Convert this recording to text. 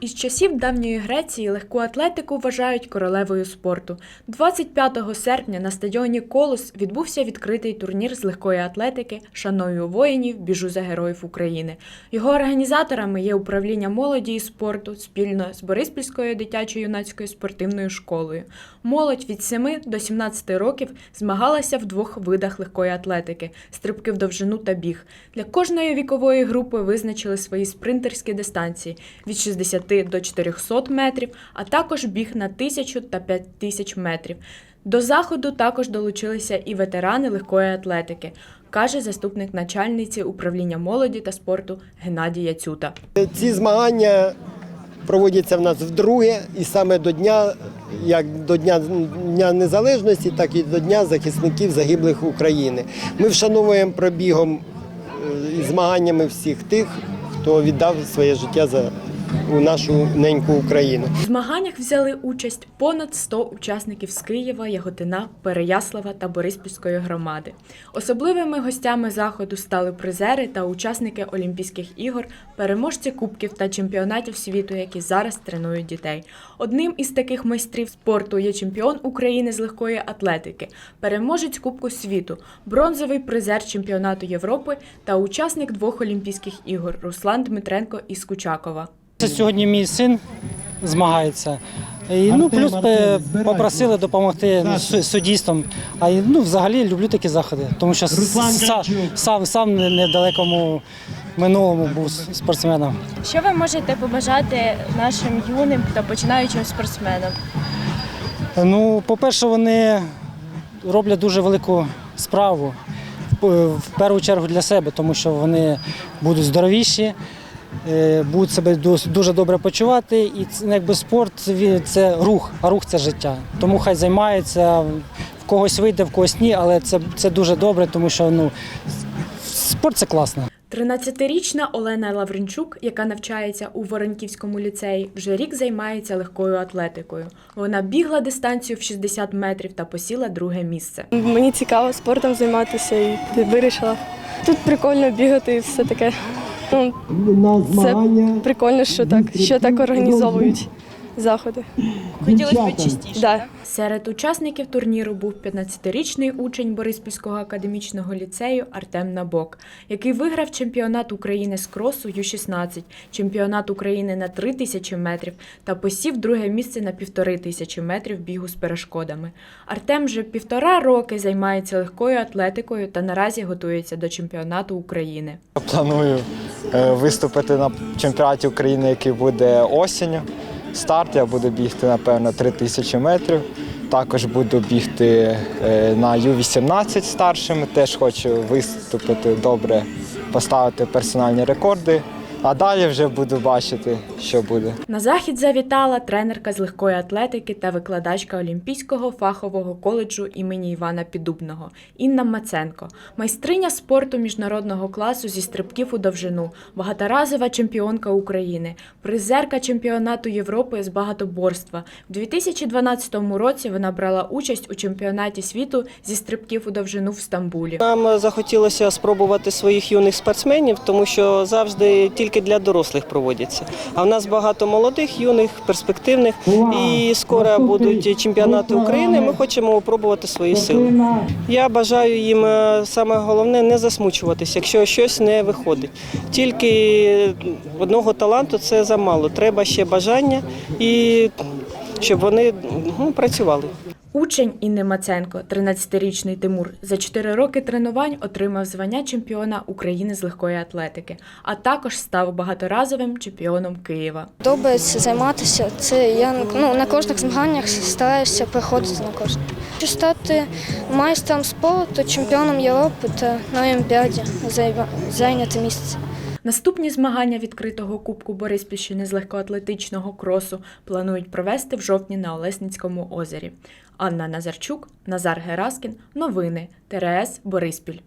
Із часів давньої Греції легку атлетику вважають королевою спорту. 25 серпня на стадіоні Колос відбувся відкритий турнір з легкої атлетики Шаную воїнів, біжу за героїв України. Його організаторами є управління молоді і спорту спільно з Бориспільською дитячо-юнацькою спортивною школою. Молодь від 7 до 17 років змагалася в двох видах легкої атлетики стрибки в довжину та біг. Для кожної вікової групи визначили свої спринтерські дистанції від 60 до 400 метрів, а також біг на 1000 та 5000 метрів. До заходу також долучилися і ветерани легкої атлетики, каже заступник начальниці управління молоді та спорту Геннадій Яцюта. Ці змагання проводяться в нас вдруге, і саме до дня, як до Дня, Дня Незалежності, так і до Дня захисників загиблих України. Ми вшановуємо пробігом е, і змаганнями всіх тих, хто віддав своє життя за у нашу неньку Україну. В змаганнях взяли участь понад 100 учасників з Києва, Яготина, Переяслава та Бориспільської громади. Особливими гостями заходу стали призери та учасники Олімпійських ігор, переможці кубків та чемпіонатів світу, які зараз тренують дітей. Одним із таких майстрів спорту є чемпіон України з легкої атлетики, переможець Кубку світу, бронзовий призер чемпіонату Європи та учасник двох Олімпійських ігор Руслан Дмитренко із Кучакова. Сьогодні мій син змагається. І, ну, плюс е, попросили допомогти ну, су- суддістам. А ну, взагалі люблю такі заходи, тому що с- са- сам, сам недалекому минулому був спортсменом. Що ви можете побажати нашим юним та починаючим спортсменам? Ну, по-перше, вони роблять дуже велику справу. В- першу чергу для себе, тому що вони будуть здоровіші, будуть себе дуже добре почувати. І це, ну, якби спорт це рух, а рух це життя. Тому хай займаються, в когось вийде, в когось ні, але це, це дуже добре, тому що ну, спорт це класно. 13-річна Олена Лавренчук, яка навчається у Воронківському ліцеї, вже рік займається легкою атлетикою. Вона бігла дистанцію в 60 метрів та посіла друге місце. Мені цікаво спортом займатися і вирішила. Тут прикольно бігати і все таке. Ну, це прикольно, що так, що так організовують заходи. Хотілося б частіше. Да. Серед учасників турніру був 15-річний учень Бориспільського академічного ліцею Артем Набок, який виграв чемпіонат України з кросу Ю-16, чемпіонат України на 3 тисячі метрів та посів друге місце на півтори тисячі метрів бігу з перешкодами. Артем вже півтора роки займається легкою атлетикою та наразі готується до чемпіонату України. Планую е, виступити на чемпіонаті України, який буде осінню. Старт я буду бігти, напевно, 3 тисячі метрів. Також буду бігти е, на Ю-18 старшими. Теж хочу виступити добре, поставити персональні рекорди. А далі вже буду бачити, що буде. На захід завітала тренерка з легкої атлетики та викладачка Олімпійського фахового коледжу імені Івана Піддубного Інна Маценко, майстриня спорту міжнародного класу зі стрибків у довжину, багаторазова чемпіонка України, призерка чемпіонату Європи з багатоборства. В 2012 році вона брала участь у чемпіонаті світу зі стрибків у довжину в Стамбулі. Нам захотілося спробувати своїх юних спортсменів, тому що завжди тільки для дорослих проводяться. А в нас багато молодих, юних, перспективних. І скоро будуть чемпіонати України. Ми хочемо опробувати свої сили. Я бажаю їм е, саме головне не засмучуватися, якщо щось не виходить. Тільки одного таланту це замало. Треба ще бажання і щоб вони ну, працювали. Учень Інни Маценко, 13-річний Тимур, за 4 роки тренувань отримав звання чемпіона України з легкої атлетики, а також став багаторазовим чемпіоном Києва. Подобається займатися. Це я ну, на кожних змаганнях стараюся приходити на кожне. Хочу стати майстром спорту, чемпіоном Європи та на Олімпіаді зайняти місце. Наступні змагання відкритого кубку Бориспільщини з легкоатлетичного кросу планують провести в жовтні на Олесницькому озері. Анна Назарчук, Назар Гераскін. Новини. ТРС Бориспіль.